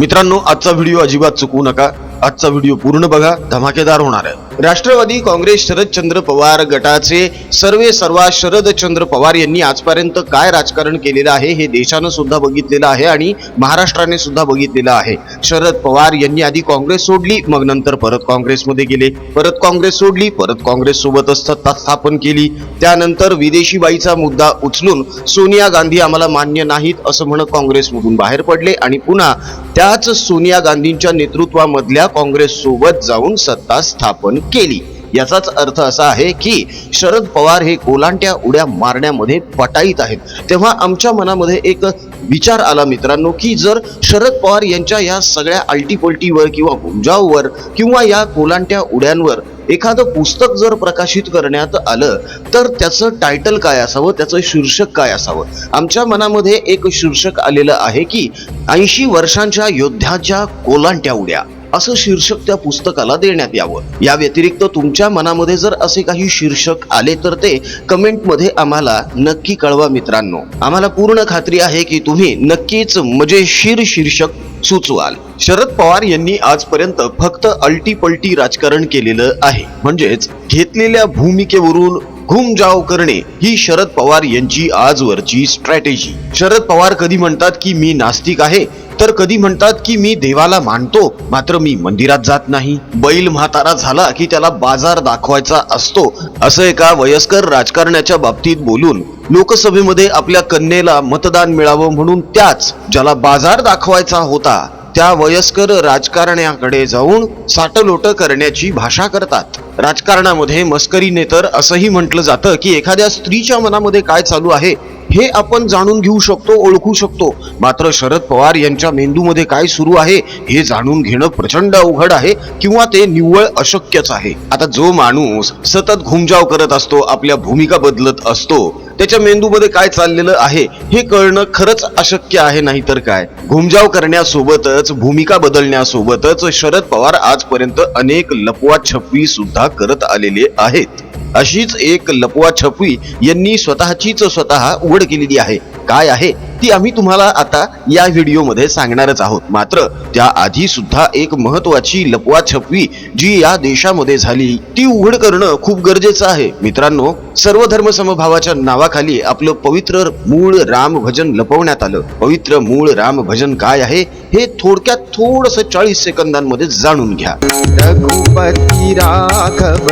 मित्रांनो आजचा व्हिडिओ अजिबात चुकवू नका. आजचा व्हिडिओ पूर्ण बघा. धमाकेदार होणार आहे. राष्ट्रवादी काँग्रेस शरदचंद्र पवार गटाचे सर्वे सर्वा शरदचंद्र पवार यांनी आजपर्यंत काय राजकारण केलेलं आहे हे देशानं सुद्धा बघितलेलं आहे आणि महाराष्ट्राने सुद्धा बघितलेलं आहे. शरद पवार यांनी आधी काँग्रेस सोडली मग नंतर परत काँग्रेसमध्ये गेले. परत काँग्रेस सोडली परत काँग्रेस सोबतच सत्ता स्थापन केली. त्यानंतर विदेशी बाईचा मुद्दा उचलून सोनिया गांधी आम्हाला मान्य नाहीत असं म्हणत काँग्रेसमधून बाहेर पडले आणि पुन्हा त्याच सोनिया गांधींच्या नेतृत्वामधल्या काँग्रेस सोबत जाऊन सत्ता स्थापन केली. याचाच अर्थ असा आहे की शरद पवार हे कोलांट्या उड्या मारण्यामध्ये पटाईत आहेत. तेव्हा आमच्या मनामध्ये एक विचार आला मित्रांनो की जर शरद पवार यांच्या या सगळ्या अल्टीपल्टीवर किंवा गुंजाववर किंवा या कोलांट्या उड्यांवर एखादं पुस्तक जर प्रकाशित करण्यात आलं तर त्याचं टायटल काय असावं? त्याचं शीर्षक काय असावं? आमच्या मनामध्ये एक शीर्षक आलेलं आहे की ऐंशी वर्षांच्या योद्ध्याच्या कोलांट्या उड्या. असं शीर्षक त्या पुस्तकाला देण्यात यावं. या व्यतिरिक्त तुमच्या मनामध्ये जर असे काही शीर्षक आले तर ते कमेंटमध्ये आम्हाला नक्की कळवा मित्रांनो. आम्हाला पूर्ण खात्री आहे की तुम्ही नक्कीच म्हणजे मजेशीर शीर्षक सुचवाल. शरद पवार यांनी आजपर्यंत फक्त अल्टीपल्टी राजकारण केलेलं आहे. म्हणजेच घेतलेल्या भूमिकेवरून घुमजाव करणे ही शरद पवार यांची आजवरची स्ट्रॅटेजी शरद पवार कधी म्हणतात की मी नास्तिक आहे? तर कधी म्हणतात की मी देवाला मानतो मात्र मी मंदिरात जात नाही. बैल म्हातारा झाला की त्याला बाजार दाखवायचा असतो असं एका वयस्कर राजकारण्याच्या बाबतीत बोलून लोकसभेमध्ये आपल्या कन्येला मतदान मिळावं म्हणून त्याच ज्याला बाजार दाखवायचा होता त्या वयस्कर राजकारण्याकडे जाऊन साटलोट करण्याची भाषा करतात. राजकारणामध्ये मस्करीने तर असंही म्हटलं जातं की एखाद्या स्त्रीच्या मनामध्ये काय चालू आहे हे आपण जाणून घेऊ शकतो ओळखू शकतो. मात्र शरद पवार यांच्या मेंदूमध्ये काय सुरू आहे हे जाणून घेणं प्रचंड अवघड आहे किंवा ते निव्वळ अशक्यच आहे. आता जो माणूस सतत घुमजाव करत असतो आपल्या भूमिका बदलत असतो त्याच्या मेंदूमध्ये काय चाललेलं आहे हे कळणं खरंच अशक्य आहे नाही तर काय? घुमजाव करण्यासोबतच भूमिका बदलण्यासोबतच शरद पवार आजपर्यंत अनेक लपवा छपवी सुद्धा करत आलेले आहेत. अशीच एक लपवा छपवी यांनी स्वतःचीच स्वतः उघड केलेली आहे. काय आहे? ती आम्ही तुम्हाला आता या व्हिडिओमध्ये सांगणारच आहोत. मात्र त्याआधी सुद्धा एक महत्वाची लपवा छपवी जी या देशामध्ये झाली ती उघड करणं खूप गरजेचं आहे. मित्रांनो सर्व धर्म समभावाच्या नावाखाली आपलं पवित्र मूळ राम भजन लपवण्यात आलं. पवित्र मूळ राम भजन काय आहे? हे थोडक्यात थोडस चाळीस सेकंदांमध्ये जाणून घ्या. रघुपति राघव,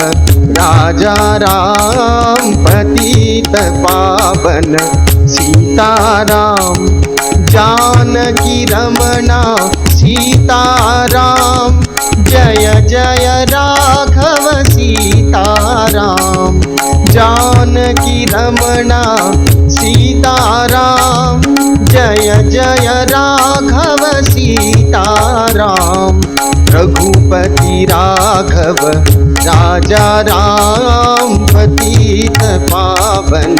राजा राम, पतित पावन, सीताराम, जानकी रमणा, सीताराम, जय जय राघव, सीताराम, जानकी रमणा, सीताराम जय जय राघव सीताराम। रघुपति राघव राजा राम पतित पावन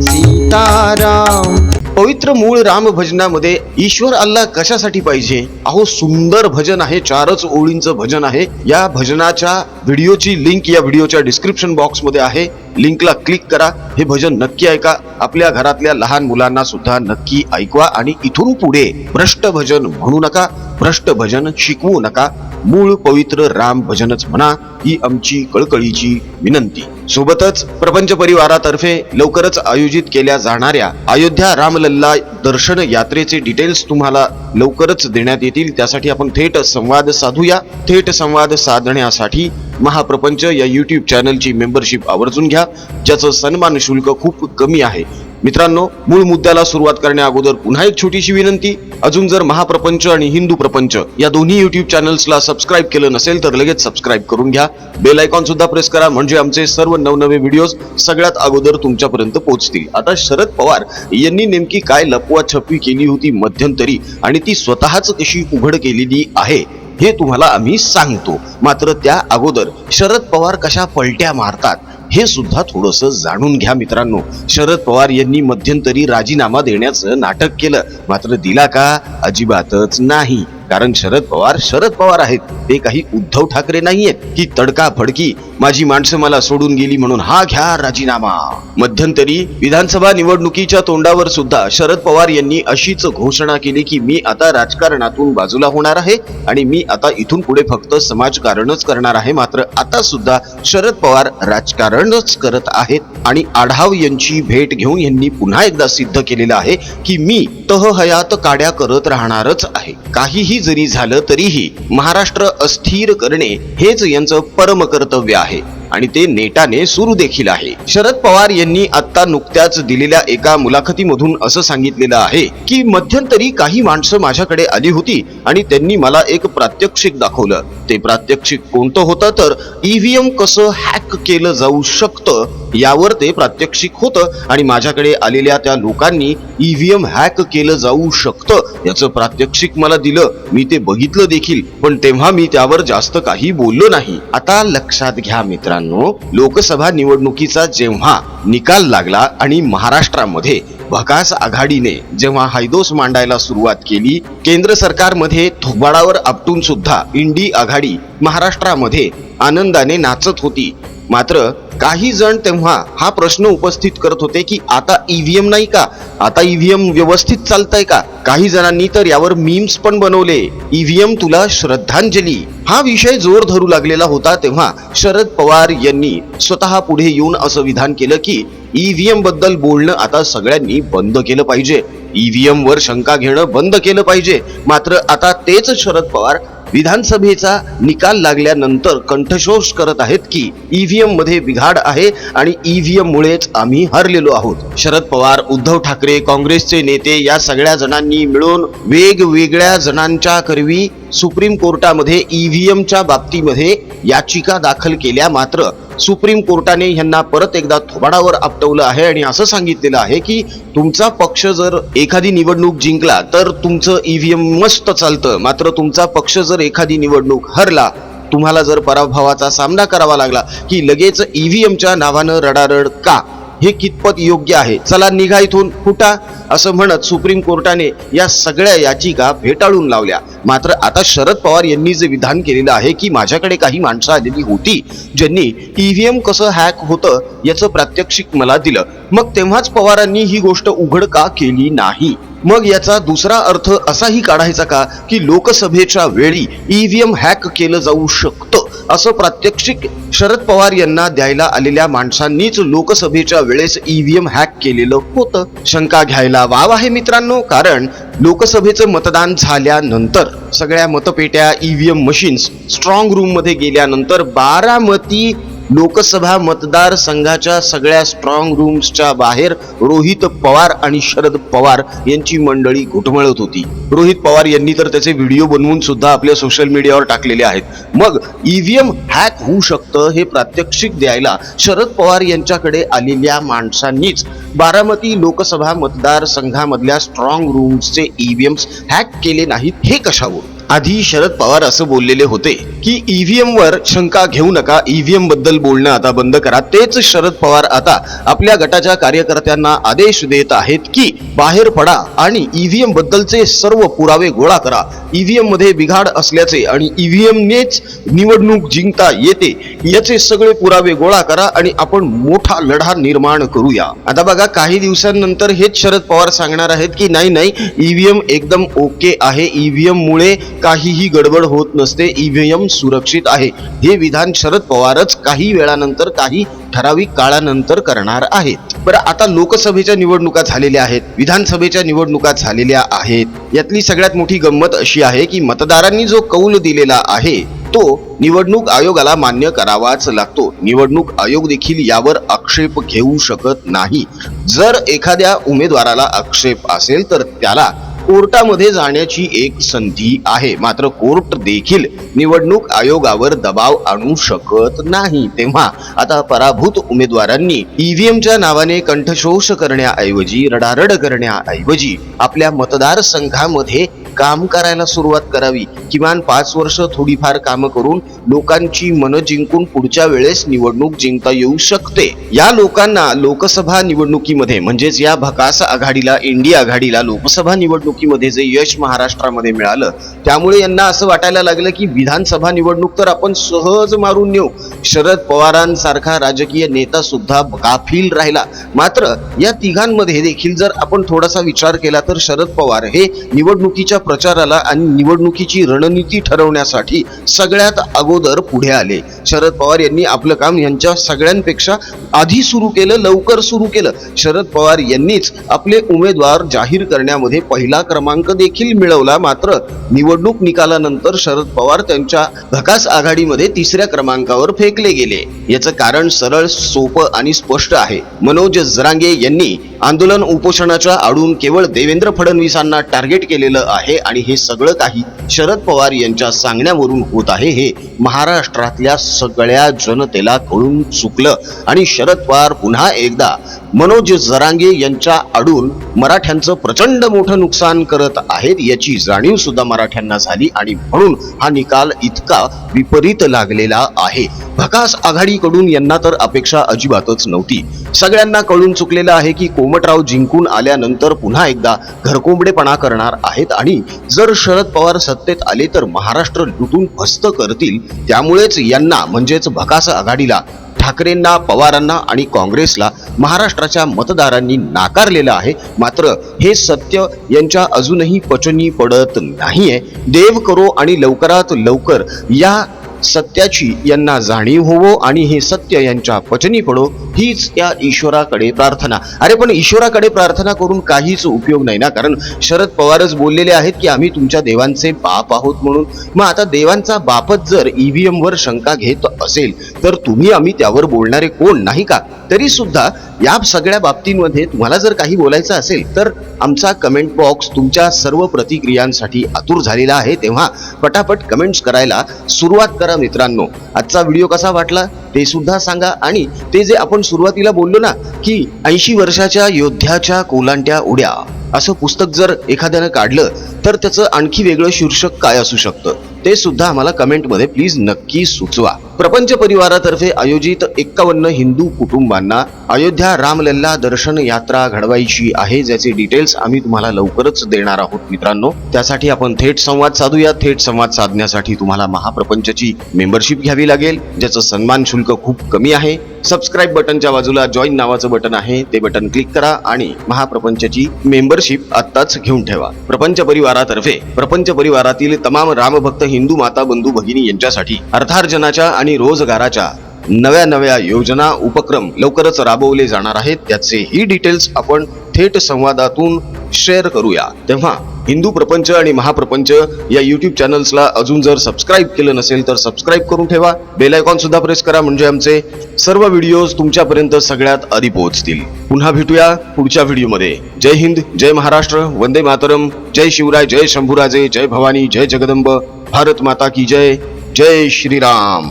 सीताराम। पवित्र मूळ राम भजनामध्ये ईश्वर अल्लाह कशासाठी पाहिजे? अहो सुंदर भजन आहे चारच ओळींचं भजन आहे. या भजनाच्या व्हिडिओची लिंक या व्हिडिओच्या डिस्क्रिप्शन बॉक्समध्ये आहे. लिंकला क्लिक करा. हे भजन नक्की ऐका. आपल्या घरातल्या लहान मुलांना सुद्धा नक्की ऐकवा आणि इथून पुढे भ्रष्ट भजन म्हणू नका भ्रष्ट भजन शिकवू नका. मूळ पवित्र राम भजनच म्हणा ही आमची कळकळीची विनंती. सोबतच प्रपंच परिवारातर्फे लवकरच आयोजित केल्या जाणाऱ्या अयोध्या रामलल्ला दर्शन यात्रेचे डिटेल्स तुम्हाला लवकरच देण्यात येतील. त्यासाठी आपण थेट संवाद साधूया. थेट संवाद साधण्यासाठी महाप्रपंच या युट्यूब चॅनलची मेंबरशिप आवर्जून घ्या. ज्याचं सन्मान शुल्क खूप कमी आहे. मित्रांनो मूळ मुद्द्याला सुरुवात करण्या अगोदर पुन्हा एक छोटीशी विनंती. अजून जर महाप्रपंच आणि हिंदू प्रपंच या दोन्ही युट्यूब चॅनल्सला सबस्क्राईब केलं नसेल तर लगेच सबस्क्राईब करून घ्या. बेल आयकॉन सुद्धा प्रेस करा म्हणजे आमचे सर्व नवनवे व्हिडिओज सगळ्यात अगोदर तुमच्यापर्यंत पोहोचतील. आता शरद पवार यांनी नेमकी काय लपवा छपवी केली होती मध्यंतरी आणि ती स्वतःच कशी उघड केलेली आहे हे तुम्हाला आम्ही सांगतो. मात्र त्या अगोदर शरद पवार कशा पलट्या मारतात हे सुद्धा थोडस जाणून घ्या मित्रांनो. शरद पवार यांनी मध्यंतरी राजीनामा देण्याचं नाटक केलं. मात्र दिला का? अजिबातच नाही. कारण शरद पवार शरद पवार आहेत. ते काही उद्धव ठाकरे नाहीयेत. की तडका फडकी. माझी माणसं मला सोडून गेली म्हणून हा घ्या राजीनामा. मध्यंतरी विधानसभा निवडणुकीच्या तोंडावर सुद्धा शरद पवार यांनी अशीच घोषणा केली की मी आता राजकारणातून बाजूला होणार आहे आणि मी आता इथून पुढे फक्त समाजकारणच करणार आहे. मात्र आता सुद्धा शरद पवार राजकारणच करत आहेत आणि आढाव यांची भेट घेऊन यांनी पुन्हा एकदा सिद्ध केलेलं आहे की मी तह हयात काड्या करत राहणारच आहे. काहीही जरी झालं तरीही महाराष्ट्र अस्थिर करणे हेच यांचं परमकर्तव्य आहे. आणि ते नेटाने सुरू देखील आहे. शरद पवार यांनी आता नुकत्याच दिलेल्या एका मुलाखतीमधून असं सांगितलेलं आहे की मध्यंतरी काही माणसं माझ्याकडे आली होती आणि त्यांनी मला एक प्रात्यक्षिक दाखवलं. ते प्रात्यक्षिक कोणतं होतं? तर ईव्हीएम कसं हॅक केलं जाऊ शकतं यावर ते प्रात्यक्षिक होतं आणि माझ्याकडे आलेल्या त्या लोकांनी ईव्हीएम हॅक केलं जाऊ शकतं याचं प्रात्यक्षिक मला दिलं. मी ते बघितलं देखील पण तेव्हा मी त्यावर जास्त काही बोललो नाही. आता लक्षात घ्या मित्रांनो लोकसभा निवडणुकीचा जेव्हा निकाल लागला आणि महाराष्ट्रामध्ये भकास आघाडीने जेव्हा हैदोस मांडायला सुरुवात केली केंद्र सरकारमध्ये थोबाडावर आपटून सुद्धा इंडी आघाडी महाराष्ट्रामध्ये आनंदाने नाचत होती. मात्र काही जण तेव्हा हा प्रश्न उपस्थित करत होते की आता ईव्हीएम नाही का? आता ईव्हीएम व्यवस्थित चालतंय का? काही जणांनी तर यावर मीम्स पण बनवले. ईव्हीएम तुला श्रद्धांजली. हा विषय जोर धरू लागलेला होता तेव्हा शरद पवार यांनी स्वतः पुढे येऊन असं विधान केलं की ईव्हीएमबद्दल बोलणं आता सगळ्यांनी बंद केलं पाहिजे. ईव्हीएम वर शंका घेणं बंद केलं पाहिजे. मात्र आता तेच शरद पवार विधानसभेचा निकाल लागल्यानंतर कंठशोष करत आहेत की ईव्हीएममध्ये बिघाड आहे आणि ईव्हीएम मुळेच आम्ही हरलेलो आहोत. शरद पवार उद्धव ठाकरे काँग्रेसचे नेते या सगळ्या जणांनी मिळून वेगवेगळ्या जणांच्या करवी सुप्रीम कोर्टामध्ये ईव्हीएमच्या बाबतीमध्ये याचिका दाखल केल्या मात्र सुप्रीम कोर्टाने यांना परत एकदा थोबाडावर आपटवलं आहे आणि असं सांगितलेलं आहे की तुमचा पक्ष जर एखादी निवडणूक जिंकला तर तुमचं ईव्हीएम मस्त चालतं. मात्र तुमचा पक्ष जर एखादी निवडणूक हरला तुम्हाला जर पराभवाचा सामना करावा लागला की लगेच ईव्हीएमच्या नावानं रडारड का? हे कितपत योग्य आहे? चला निघा इथून. फुटा असं म्हणत सुप्रीम कोर्टाने या सगळ्या याचिका फेटाळून लावल्या. मात्र आता शरद पवार यांनी जे विधान केलेलं आहे की माझ्याकडे काही माणसं आलेली होती ज्यांनी ईव्हीएम कसं हॅक होतं याचं प्रात्यक्षिक मला दिलं. मग तेव्हाच पवारांनी ही गोष्ट उघड का केली नाही? मग याचा दुसरा अर्थ असाही काढायचा का की लोकसभेच्या वेळी ईव्हीएम हॅक केलं जाऊ शकतं? असं प्रात्यक्षिक शरद पवार यांना द्यायला आलेल्या माणसांनीच लोकसभेच्या वेळेस ईव्हीएम हॅक केलेलं होतं. शंका घ्यायला वाव आहे मित्रांनो कारण लोकसभेचं मतदान झाल्यानंतर सगळ्या मतपेट्या ईव्हीएम मशीन्स स्ट्रॉंग रूममध्ये गेल्यानंतर बारामती लोकसभा मतदारसंघाच्या सगळ्या स्ट्रॉंग रूम्सच्या बाहेर रोहित पवार आणि शरद पवार यांची मंडळी घुटमळत होती. रोहित पवार यांनी तर त्याचे व्हिडिओ बनवून सुद्धा आपल्या सोशल मीडियावर टाकलेले आहेत. मग ईव्हीएम हॅक होऊ शकतं हे प्रात्यक्षिक द्यायला शरद पवार यांच्याकडे आलेल्या माणसांनीच बारामती लोकसभा मतदारसंघामधल्या स्ट्रॉंग रूम्सचे ईव्हीएम्स हॅक केले नाहीत हे कशावर आधी शरद पवार असं बोललेले होते की ईव्हीएम वर शंका घेऊ नका ईव्हीएमबद्दल बोलणं आता बंद करा. तेच शरद पवार आता आपल्या गटाच्या कार्यकर्त्यांना आदेश देत आहेत की बाहेर पडा आणि ईव्हीएम बद्दलचे सर्व पुरावे गोळा करा. ईव्हीएममध्ये बिघाड असल्याचे आणि ईव्हीएमनेच निवडणूक जिंकता येते याचे सगळे पुरावे गोळा करा आणि आपण मोठा लढा निर्माण करूया. आता बघा काही दिवसांनंतर हेच शरद पवार सांगणार आहेत की नाही नाही ईव्हीएम एकदम ओके आहे. ईव्हीएम मुळे काहीही गडबड होत नसते ईव्हीएम सुरक्षित आहे. हे विधान शरद पवारच काही वेळानंतर काही ठराविक काळानंतर करणार आहेत. बरं आता लोकसभेच्या निवडणुका झालेल्या आहेत विधानसभेच्या निवडणुका झालेल्या आहेत. यातली सगळ्यात मोठी गंमत अशी आहे की मतदारांनी जो कौल दिलेला आहे तो निवडणूक आयोगाला मान्य करावाच लागतो. निवडणूक आयोग देखील यावर आक्षेप घेऊ शकत नाही. जर एखाद्या उमेदवाराला आक्षेप असेल तर त्याला कोर्टामध्ये जाण्याची एक संधी आहे. मात्र कोर्ट देखील निवडणूक आयोगावर दबाव आणू शकत नाही. तेव्हा आता पराभूत उमेदवारांनी ईव्हीएमच्या नावाने कंठशोष करण्याऐवजी रडारड करण्याऐवजी आपल्या मतदारसंघामध्ये काम करायला सुरुवात करावी. किमान पाच वर्ष थोडीफार कामं करून लोकांची मनं जिंकून पुढच्या वेळेस निवडणूक जिंकता येऊ शकते. या लोकांना लोकसभा निवडणुकीमध्ये म्हणजेच या भकास आघाडीला इंडिया आघाडीला लोकसभा निवडणुकीमध्ये जे यश महाराष्ट्रामध्ये मिळालं त्यामुळे यांना असं वाटायला लागलं की विधानसभा निवडणूक तर आपण सहज मारून नेऊ. शरद पवारांसारखा राजकीय नेता सुद्धा काफील राहिला. मात्र या तिघांमध्ये देखील जर आपण थोडासा विचार केला तर शरद पवार हे निवडणुकीच्या प्रचाराला आणि निवडणुकीची रणनीती ठरवण्यासाठी सगळ्यात अगोदर पुढे आले. शरद पवार यांनी आपलं काम यांच्या सगळ्यांपेक्षा आधी सुरू केलं लवकर सुरू केलं. शरद पवार यांनीच आपले उमेदवार जाहीर करण्यामध्ये पहिला क्रमांक देखील मिळवला. मात्र निवडणूक निकालानंतर शरद पवार त्यांच्या धकास आघाडीमध्ये तिसऱ्या क्रमांकावर फेकले गेले. याचं कारण सरळ सोपं आणि स्पष्ट आहे. मनोज जरांगे यांनी आंदोलन उपोषणाच्या आडून केवळ देवेंद्र फडणवीसांना टार्गेट केलेलं आहे. आणि हे सगळं काही शरद पवार यांच्या सांगण्यावरून होत आहे हे महाराष्ट्रातल्या सगळ्या जनतेला कळून चुकलं. आणि शरद पवार पुन्हा एकदा मनोज जरांगे यांच्या आडून मराठ्यांचं प्रचंड मोठं नुकसान करत आहेत याची जाणीव सुद्धा मराठ्यांना झाली आणि म्हणून हा निकाल इतका विपरीत लागलेला आहे. भकास आघाडीकडून यांना तर अपेक्षा अजिबातच नव्हती. सगळ्यांना कळून चुकलेलं आहे की कोमटराव जिंकून आल्यानंतर पुन्हा एकदा घरकोंबडेपणा करणार आहेत आणि जर शरद पवार सत्तेत आले तर महाराष्ट्र लुटून फस्त करतील. त्यामुळेच यांना म्हणजेच भकास आघाडीला ठाकरेंना पवारांना आणि काँग्रेसला महाराष्ट्राच्या मतदारांनी नाकारलेलं आहे. मात्र हे सत्य यांच्या अजूनही पचनी पडत नाहीये. देव करो आणि लवकरात लवकर या सत्याची यांना जाणीव होवो आणि हे सत्य यांच्या पचनी पडो हीच त्या ईश्वराकडे प्रार्थना. अरे पण ईश्वराकडे प्रार्थना करून काहीच उपयोग नाही ना? कारण शरद पवारच बोललेले आहेत की आम्ही तुमच्या देवांचे बाप आहोत म्हणून. मग आता देवांचा बापच जर ईव्हीएमवर शंका घेत असेल तर तुम्ही आम्ही त्यावर बोलणारे कोण? नाही का? तरी सुद्धा या सगळ्या बाबतींमध्ये तुम्हाला जर काही बोलायचं असेल तर आमचा कमेंट बॉक्स तुमच्या सर्व प्रतिक्रियांसाठी आतुर झालेला आहे. तेव्हा पटापट कमेंट्स करायला सुरुवात करा मित्रांनो. आजचा व्हिडिओ कसा वाटला ते सुद्धा सांगा. आणि ते जे आपण सुरुवातीला बोललो ना की ऐंशी वर्षाच्या योद्ध्याच्या कोलांट्या उड्या असं पुस्तक जर एखाद्यानं काढलं तर त्याचं आणखी वेगळं शीर्षक काय असू शकतं? ते सुद्धा आम्हाला कमेंटमध्ये प्लीज नक्की सुचवा. प्रपंच परिवारातर्फे आयोजित एक्कावन्न हिंदू कुटुंबांना अयोध्या रामलल्ला दर्शन यात्रा घडवायची आहे ज्याचे डिटेल्स आम्ही तुम्हाला लवकरच देणार आहोत मित्रांनो. त्यासाठी आपण थेट संवाद साधूया. थेट संवाद साधण्यासाठी तुम्हाला महाप्रपंचची मेंबरशिप घ्यावी लागेल ज्याचं सन्मान शुल्क खूप कमी आहे. सबस्क्राईब बटनच्या बाजूला जॉईन नावाचं बटन आहे ते बटन क्लिक करा आणि महाप्रपंचची मेंबरशिप आत्ताच घेऊन ठेवा. प्रपंच परिवारातर्फे प्रपंच परिवारातील तमाम रामभक्त हिंदू माता बंधू भगिनी यांच्यासाठी अर्थार्जनाच्या आणि आणि रोजगाराच्या नव्या नव्या योजना उपक्रम लवकरच राबवले जाणार आहेत. त्याचे ही डिटेल्स आपण थेट संवादातून शेअर करूया. तेव्हा हिंदू प्रपंच आणि महाप्रपंच या युट्यूब चॅनल्सला अजून जर सबस्क्राईब केलं नसेल तर सबस्क्राईब करून ठेवा. बेल आयकॉन सुद्धा प्रेस करा म्हणजे आमचे सर्व व्हिडिओज तुमच्यापर्यंत सगळ्यात आधी पोहोचतील. पुन्हा भेटूया पुढच्या व्हिडिओमध्ये जय हिंद जय महाराष्ट्र वंदे मातरम जय शिवराय जय शंभूराजे जय भवानी जय जगदंब भारत माता की जय जय श्रीराम.